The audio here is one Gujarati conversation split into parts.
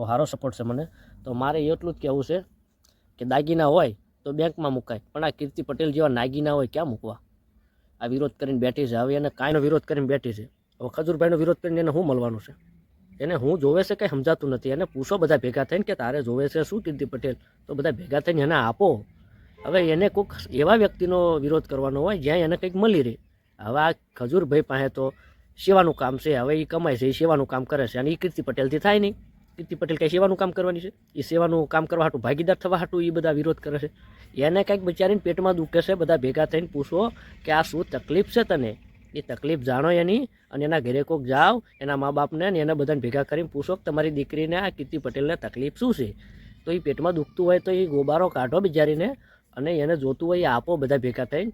બહુ સારો સપોર્ટ છે મને. તો મારે એટલું જ કહેવું છે કે દાગીના હોય તો બેંકમાં મુકાય, પણ આ કીર્તિ પટેલ જેવા નાગીના હોય ક્યાં મૂકવા? આ વિરોધ કરીને બેઠી છે. હવે એને કાંઈનો વિરોધ કરીને બેઠી છે. હવે ખજૂરભાઈનો વિરોધ કરીને એને શું મળવાનું છે? એને હું જોવે છે કંઈ સમજાતું નથી. એને પૂછો બધા ભેગા થઈને કે તારે જોવે છે શું કીર્તિ પટેલ? તો બધા ભેગા થઈને એને આપો. હવે એને કોઈક એવા વ્યક્તિનો વિરોધ કરવાનો હોય જ્યાં એને કંઈક મળી રહે. હવે આ ખજૂરભાઈ પાસે તો સેવાનું કામ છે. હવે એ કમાય છે એ સેવાનું કામ કરે છે. અને એ કીર્તિ પટેલથી થાય નહીં. કીર્તિ પટેલ કંઈ સેવાનું કામ કરવાની છે. એ સેવાનું કામ કરવા હાટું ભાગીદાર થવા હાટું એ બધા વિરોધ કરે છે. એને કંઈક બિચારીને પેટમાં દુખે છે, બધા ભેગા થઈને પૂછો કે આ શું તકલીફ છે તને? એ તકલીફ જાણો એની અને એના ઘરે કોક જાઓ એના મા બાપને અને એને બધાને ભેગા કરીને પૂછો કે તમારી દીકરીને આ કીર્તિ પટેલને તકલીફ શું છે? તો એ પેટમાં દુખતું હોય તો એ ગોબારો કાઢો બિચારીને અને એને જોતું હોય એ આપો બધા ભેગા થઈને.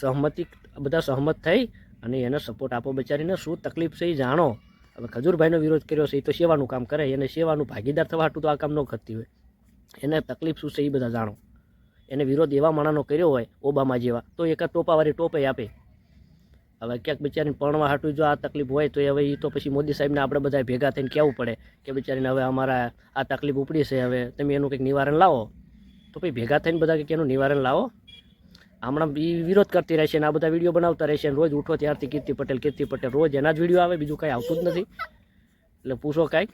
સહમતી, બધા સહમત થઈ અને એને સપોર્ટ આપો બિચારીને. શું તકલીફ છે એ જાણો. હવે ખજૂરભાઈનો વિરોધ કર્યો છે એ તો સેવાનું કામ કરે, એને સેવાનું ભાગીદાર થવા તો આ કામ ન કરતી હોય. એને તકલીફ શું છે એ બધા જાણો. એને વિરોધ એવા માણાનો કર્યો હોય, ઓબામા જેવા, તો એક ટોપાવાળી ટોપે આપે. હવે ક્યાંક બિચારીને પરણવા હાટું જો આ તકલીફ હોય, તો હવે એ તો પછી મોદી સાહેબને આપણે બધા ભેગા થઈને કહેવું પડે કે બિચારીને હવે અમારા આ તકલીફ ઉપડી છે, હવે તમે એનું કંઈક નિવારણ લાવો. તો પછી ભેગા થઈને બધા કંઈક એનું નિવારણ લાવો. હમણાં એ વિરોધ કરતી રહેશે અને આ બધા વીડિયો બનાવતા રહેશે રોજ ઉઠો ત્યારથી કીર્તિ પટેલ કીર્તિ પટેલ, રોજ એના જ વીડિયો આવે, બીજું કાંઈ આવતું જ નથી. એટલે પૂછો કાંઈક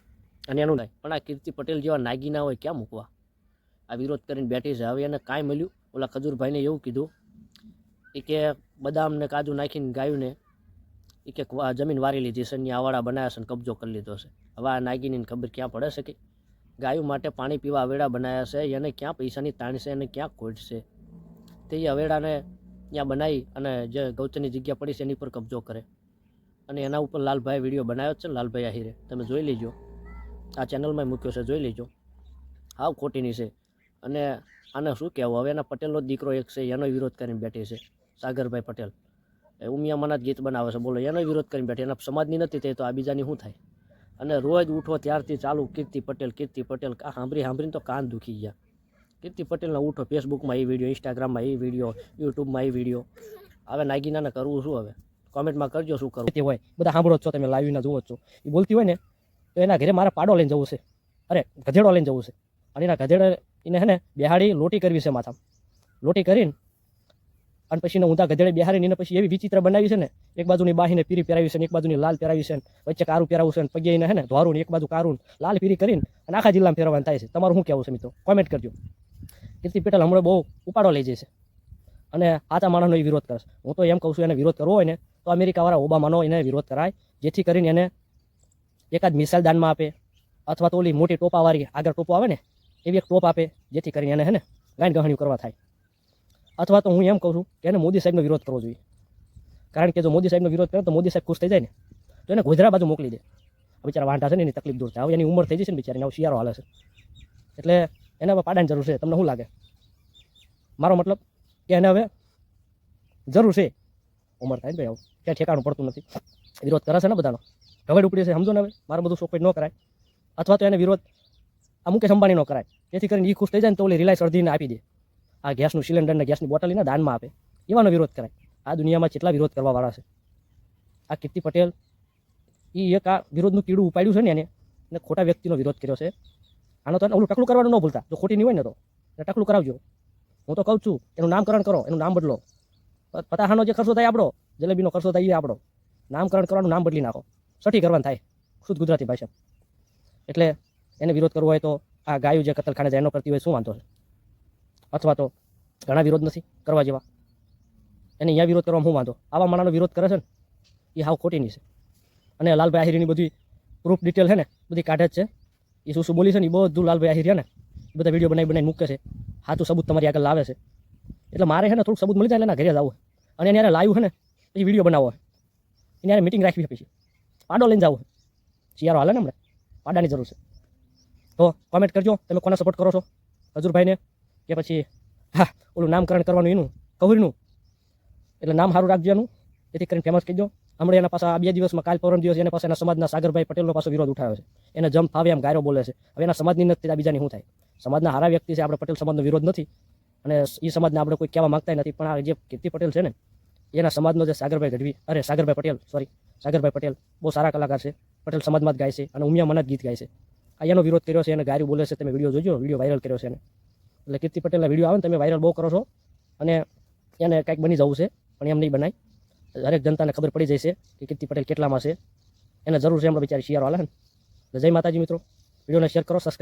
અને એનું થાય પણ આ કીર્તિ પટેલ જેવા નાગીના હોય ક્યાં મૂકવા? આ વિરોધ કરીને બેઠી છે. હવે એને કાંઈ મળ્યું? ઓલા ખજૂરભાઈને એવું કીધું એ કે બદામ ને કાજુ નાખીને ગાયુંને એ કે જમીન વારી લીધી છે ને આવાડા બનાવ્યા છે ને કબજો કરી લીધો છે. હવે આ નાગીની ખબર ક્યાં પડે છે કે ગાયું માટે પાણી પીવા વેડા બનાવ્યા છે, એને ક્યાં પૈસાની તાણ છે, એને ક્યાં ખોટ છે? તે અવેડાને ત્યાં બનાવી અને જે ગૌચરની જગ્યા પડી છે એની પર કબજો કરે. અને એના ઉપર લાલભાઈ વીડિયો બનાવ્યો છે લાલભાઈ આહિરે. તમે જોઈ લેજો. આ ચેનલમાં મૂક્યો છે, જોઈ લેજો. હાવ ખોટીની છે. અને આને શું કહેવું? હવે એના પટેલનો દીકરો એક છે, એનો વિરોધ કરીને બેઠી છે, સાગરભાઈ પટેલ. એ ઉમિયામાના જ ગીત બનાવે છે. બોલો, એનો વિરોધ કરીને બેઠી, એના સમાજની નથી થઈ તો આ બીજાની શું થાય? અને રોજ ઉઠો ત્યારથી ચાલુ, કીર્તિ પટેલ કીર્તિ પટેલ, આ સાંભળી સાંભળીને તો કાન દુખી ગયા. કીર્તિ પટેલના ઉઠો ફેસબુકમાં એ વીડિયો ઇન્સ્ટાગ્રામમાં એ વીડિયો યુટ્યુબમાં એ વીડિયો હવે નાગીનાને કરવું શું હવે? કોમેન્ટમાં કરજો શું કરવું. હોય, બધા સાંભળો છો તમે લાઈવના જુઓ છો. એ બોલતી હોય ને, તો એના ઘરે મારે પાડો લઈને જવું છે. અરે, ગધેડો લઈને જવું છે. અને એના ગધેડે, એને હે ને, બેહાડી લોટી કરવી છે માથામાં. લોટી કરીને, અને પછી એને ઊંધા ગધેડે બિહારીને એને પછી એવી વિચિત્ર બનાવી છે ને, એક બાજુની બાહીને પીરી પહેરાવી છે ને, એક બાજુની લાલ પહેરાવી છે ને, વચ્ચે કારું પહેરાવું છે ને પગે એને હે ને ધોરું એક બાજુ કારું લાલ પીરી કરીને અને આખા જિલ્લામાં ફેરવાનું થાય છે. તમારું શું કહેવું છે મિત્રો? કોમેન્ટ કરજો. કીર્તિ પટેલ હમણાં બહુ ઉપાડો લઈ છે અને આતા માણસનો એ વિરોધ કરશે. હું તો એમ કહું છું, એને વિરોધ કરવો હોય ને, તો અમેરિકાવાળા ઓબામાનો એને વિરોધ કરાય. જેથી કરીને એને એકાદ મિસાઇલ દાનમાં આપે, અથવા તો ઓલી મોટી ટોપાવાળી આગળ ટોપો આવે ને, એવી એક ટોપ આપે, જેથી કરીને એને હે ને ગાંઠ ગહણ્યું કરવા થાય. અથવા તો હું એમ કહું છું કે એને મોદી સાહેબનો વિરોધ કરવો જોઈએ. કારણ કે જો મોદી સાહેબનો વિરોધ કરે તો મોદી સાહેબ ખુશ થઈ જાય ને, તો એને ગોધરા બાજુ મોકલી દે. બિચારા વાંઢા છે ને, એની તકલીફ દૂર થાય. એની ઉંમર થઈ જશે ને બિચારીને, હવે શિયાળો હાલે છે. એટલે એને હવે પાડાની જરૂર છે, તમને શું લાગે? મારો મતલબ કે એને હવે જરૂર છે. ઉંમર થાય ને ભાઈ, આવું ક્યાં ઠેકાણું પડતું નથી. વિરોધ કરે છે ને બધાનો? ઢગડ ઉપડી છે, સમજો ને હવે. મારું બધું શોખ ન કરાય. અથવા તો એને વિરોધ આ મુકેશ અંબાણી નો કરાય. જેથી કરીને એ ખુશ થઈ જાય ને તો ઓલી રિલાયન્સ અડધીને આપી દે. આ ગેસનું સિલિન્ડર ને ગેસની બોટલ એને દાનમાં આપે. એવાનો વિરોધ કરાય. આ દુનિયામાં કેટલા વિરોધ કરવાવાળા છે. આ કીર્તિ પટેલ એ એક આ વિરોધનું કીડું ઉપાડ્યું છે ને એને. અને ખોટા વ્યક્તિનો વિરોધ કર્યો છે. આનો તો ઓલું ટકલું કરવાનું ન ભૂલતા. જો ખોટી નહીં હોય ને તો. એટલે ટકલું કરાવજો. હું તો કહું છું, એનું નામકરણ કરો, એનું નામ બદલો. પતાહાનો જે ખર્ચો થાય આપણો જલેબીનો ખર્ચો થાય એ આપણો નામકરણ કરવાનું નામ બદલી નાખો. સઠી કરવાનું થાય. શુદ્ધ ગુજરાતી ભાષા. એટલે એને વિરોધ કરવો હોય તો આ ગાયું જે કતલખાને જાય, એનો કરતી હોય શું વાંધો છે? અથવા તો ઘણા વિરોધ નથી કરવા જેવા. એને અહીંયા વિરોધ કરવામાં શું વાંધો? આવા માણસનો વિરોધ કરે છે ને, એ હાવ ખોટીની છે. અને લાલભાઈ આહિરીની બધી પ્રૂફ ડિટેલ છે ને, બધી કાઢે જ છે. એ શું શું બોલી છે ને એ બધું લાલભાઈ આહિર છે ને બધા વીડિયો બનાવી બનાવી મૂકે છે. સાચું સબૂત તમારી આગળ લાવે છે. એટલે મારે છે ને થોડુંક સબૂત મળી જાય એટલે ઘરે જવું અને એને લાઈવ છે ને, પછી વીડિયો બનાવો એને યારે મિટિંગ રાખવી પછી. પાડો લઈને જવું. શિયાળો હાલે ને હમણાં. પાડાની જરૂર છે. તો કોમેન્ટ કરજો, તમે કોને સપોર્ટ કરો છો? હજુરભાઈને કે પછી, હા, ઓલું નામકરણ કરવાનું એનું, કવરીનું. એટલે નામ સારું રાખજો એનું. જેથી કરીને ફેમસ કહી દો હમણાં એના આ બે દિવસમાં કાલ પરમ દિવસ એના પાસે એના સમાજના સાગરભાઈ પટેલનો પાસે વિરોધ ઉઠાવ્યો છે. એને જમ ફાવે એમ ગાયરો બોલે છે. હવે એના સમાજની નથી આ બીજાની શું થાય? સમાજના હારા વ્યક્તિ છે, આપણે પટેલ સમાજનો વિરોધ નથી. અને એ સમાજને આપણે કોઈ કહેવા માંગતા નથી. પણ આ જે કીર્તિ પટેલ છે ને, એના સમાજનો જે સાગરભાઈ ગઢવી, અરે સાગરભાઈ પટેલ સોરી સાગરભાઈ પટેલ, બહુ સારા કલાકાર છે. પટેલ સમાજમાં જ ગાય છે અને ઉમિયા મના જ ગીત ગાય છે. આ એનો વિરોધ કર્યો છે, એને ગાયરું બોલે છે. તમે વીડિયો જોજો, વીડિયો વાયરલ કર્યો છે એને. એટલે કીર્તિ પટેલના વીડિયો આવે ને, તમે વાયરલ બહુ કરો છો. અને એને કંઈક બની જવું છે, પણ એમ નહીં બનાય. દરેક જનતાને ખબર પડી જશે કે કીર્તિ પટેલ કેટલામાં છે. એને જરૂર છે એમણે બિચારી શિયારો હાલે ને. જય માતાજી મિત્રો. વિડીયોને શેર કરો સબસ્ક્રાઈબ